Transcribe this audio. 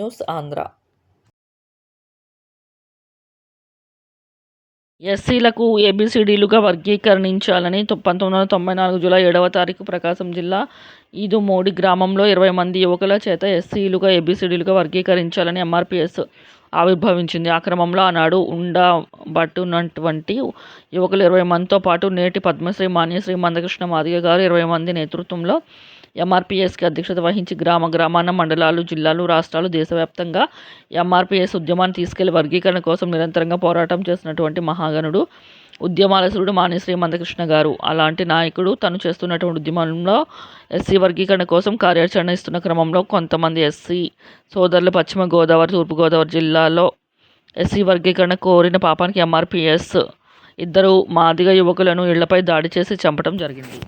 News Andhra ఎస్సీలకు ఏబిసిడీలుగా వర్గీకరించాలని పంతొమ్మిది వందల తొంభై నాలుగు జూలై ఏడవ తారీఖు ప్రకాశం జిల్లా ఈదుమూడి గ్రామంలో ఇరవై మంది యువకుల చేత ఎస్సీలుగా ఏబిసిడీలుగా వర్గీకరించాలని ఎంఆర్పిఎస్ ఆవిర్భవించింది. ఆ క్రమంలో ఆనాడు ఉండబట్టునటువంటి యువకులు ఇరవై మందితో పాటు నేటి పద్మశ్రీ మాన్యశ్రీ మందకృష్ణ మాదిగ గారు ఇరవై మంది నేతృత్వంలో ఎంఆర్పీఎస్కి అధ్యక్షత వహించి గ్రామ గ్రామాన, మండలాలు, జిల్లాలు, రాష్ట్రాలు, దేశవ్యాప్తంగా ఎంఆర్పీఎస్ ఉద్యమాన్ని తీసుకెళ్ళి వర్గీకరణ కోసం నిరంతరంగా పోరాటం చేసినటువంటి మహాగణుడు, ఉద్యమాలసురుడు శ్రీ మందకృష్ణ గారు. అలాంటి నాయకుడు తను చేస్తున్నటువంటి ఉద్యమంలో ఎస్సీ వర్గీకరణ కోసం కార్యాచరణ ఇస్తున్న క్రమంలో కొంతమంది ఎస్సీ సోదరులు పశ్చిమ గోదావరి, తూర్పుగోదావరి జిల్లాలో ఎస్సీ వర్గీకరణ కోరిన పాపానికి ఎంఆర్పీఎస్ ఇద్దరు మాదిగ యువకులను ఇళ్ళపై దాడి చేసి చంపటం జరిగింది.